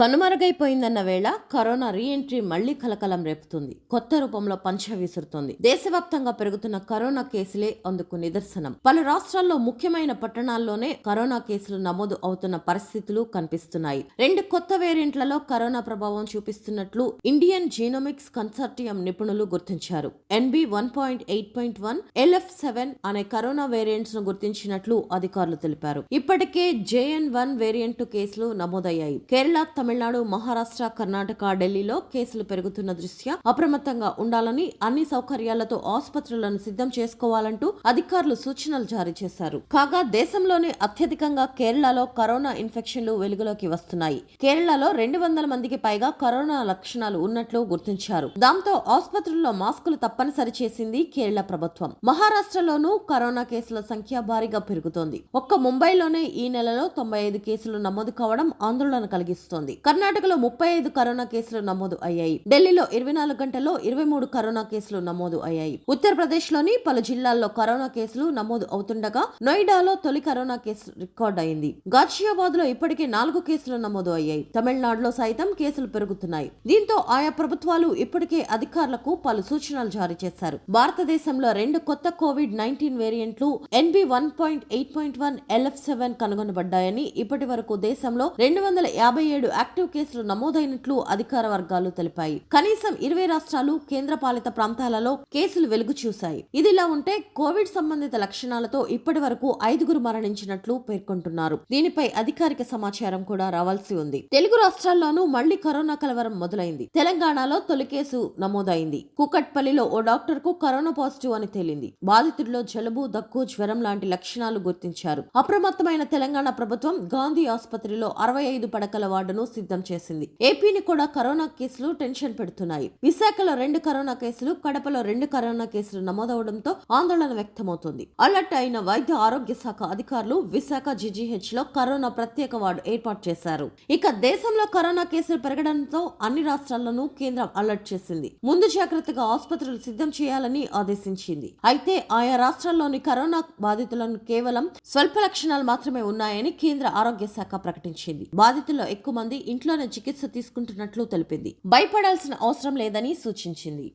కనుమరుగైపోయిందన్న వేళ corona reentry మళ్ళీ కలకలం రేపుతుంది. కొత్త రూపంలో పంచ విసురుతోంది. దేశవ్యాప్తంగా పెరుగుతున్న కరోనా కేసులే అందుకు నిదర్శనం. పలు రాష్ట్రాల్లో ముఖ్యమైన పట్టణాల్లోనే కరోనా కేసులు నమోదు అవుతున్న పరిస్థితులు కనిపిస్తున్నాయి. రెండు కొత్త వేరియంట్లలో కరోనా ప్రభావం చూపిస్తున్నట్లు ఇండియన్ జీనోమిక్స్ కన్సార్టియం నిపుణులు గుర్తించారు. NB one point eight point one LF seven అనే కరోనా వేరియంట్స్ను గుర్తించినట్లు అధికారులు తెలిపారు. ఇప్పటికే జేఎన్ వన్ వేరియంట్ కేసులు నమోదయ్యాయి. కేరళ తమిళనాడు మహారాష్ట్ర కర్ణాటక ఢిల్లీలో కేసులు పెరుగుతున్న దృష్ట్యా అప్రమత్తంగా ఉండాలని అన్ని సౌకర్యాలతో ఆసుపత్రులను సిద్ధం చేసుకోవాలంటూ అధికారులు సూచనలు జారీ చేశారు. కాగా దేశంలోనే అత్యధికంగా కేరళలో కరోనా ఇన్ఫెక్షన్లు వెలుగులోకి వస్తున్నాయి. కేరళలో రెండు వందల మందికి పైగా కరోనా లక్షణాలు ఉన్నట్లు గుర్తించారు. దాంతో ఆసుపత్రుల్లో మాస్కులు తప్పనిసరి చేసింది కేరళ ప్రభుత్వం. మహారాష్ట్రలోనూ కరోనా కేసుల సంఖ్య భారీగా పెరుగుతోంది. ఒక్క ముంబైలోనే ఈ నెలలో తొంభై ఐదు కేసులు నమోదు కావడం ఆందోళన కలిగిస్తోంది. కర్ణాటకలో ముప్పై ఐదు కరోనా కేసులు నమోదు అయ్యాయి. ఢిల్లీలో ఇరవై నాలుగు గంటల్లో ఇరవై మూడు కరోనా కేసులు నమోదు అయ్యాయి. ఉత్తరప్రదేశ్లోని పలు జిల్లాల్లో కరోనా కేసులు నమోదు అవుతుండగా నోయిడాలో తొలి కరోనా కేసు రికార్డ్ అయింది. గాజియాబాద్లో ఇప్పటికే నాలుగు కేసులు నమోదు అయ్యాయి. తమిళనాడులో సైతం కేసులు పెరుగుతున్నాయి. దీంతో ఆయా ప్రభుత్వాలు ఇప్పటికే అధికారులకు పలు సూచనలు జారీ చేశారు. భారతదేశంలో రెండు కొత్త covid nineteen వేరియంట్లు NB one point eight point one LF seven కనుగొనబడ్డాయని ఇప్పటి వరకు దేశంలో రెండు వందల యాభై ఏడు యాక్టివ్ కేసులు నమోదైనట్లు అధికార వర్గాలు తెలిపాయి. కనీసం ఇరవై రాష్ట్రాలు కేంద్ర పాలిత ప్రాంతాలలో కేసులు వెలుగు చూశాయి. ఇదిలా ఉంటే కోవిడ్ సంబంధిత లక్షణాలతో ఇప్పటి వరకు ఐదుగురు మరణించినట్లు పేర్కొంటున్నారు. దీనిపై అధికారిక సమాచారం కూడా రావాల్సి ఉంది. తెలుగు రాష్ట్రాల్లోనూ మళ్ళీ కరోనా కలవరం మొదలైంది. తెలంగాణలో తొలి కేసు నమోదైంది. కూకట్పల్లిలో ఓ డాక్టర్కు కరోనా పాజిటివ్ అని తేలింది. బాధితుడిలో జలుబు దగ్గు జ్వరం లాంటి లక్షణాలు గుర్తించారు. అప్రమత్తమైన తెలంగాణ ప్రభుత్వం గాంధీ ఆసుపత్రిలో అరవై ఐదు పడకల వార్డును సిద్ధం చేసింది. ఏపీని కూడా కరోనా కేసులు టెన్షన్ పెడుతున్నాయి. విశాఖలో రెండు కరోనా కేసులు కడపలో రెండు కరోనా కేసులు నమోదవడంతో ఆందోళన వ్యక్తమవుతోంది. అలర్ట్ అయిన వైద్య ఆరోగ్య శాఖ అధికారులు విశాఖ జీజీహెచ్లో కరోనా ప్రత్యేక వార్డు ఏర్పాటు చేశారు. ఇక దేశంలో కరోనా కేసులు పెరగడంతో అన్ని రాష్ట్రాల్లోనూ కేంద్రం అలర్ట్ చేసింది. ముందు జాగ్రత్తగా ఆసుపత్రులు సిద్ధం చేయాలని ఆదేశించింది. అయితే ఆయా రాష్ట్రాల్లోని కరోనా బాధితులను కేవలం స్వల్ప లక్షణాలు మాత్రమే ఉన్నాయని కేంద్ర ఆరోగ్య శాఖ ప్రకటించింది. బాధితుల్లో ఎక్కువ మంది ఇంట్లోనే చికిత్స తీసుకుంటున్నట్లు తెలిపింది. భయపడాల్సిన అవసరం లేదని సూచించింది.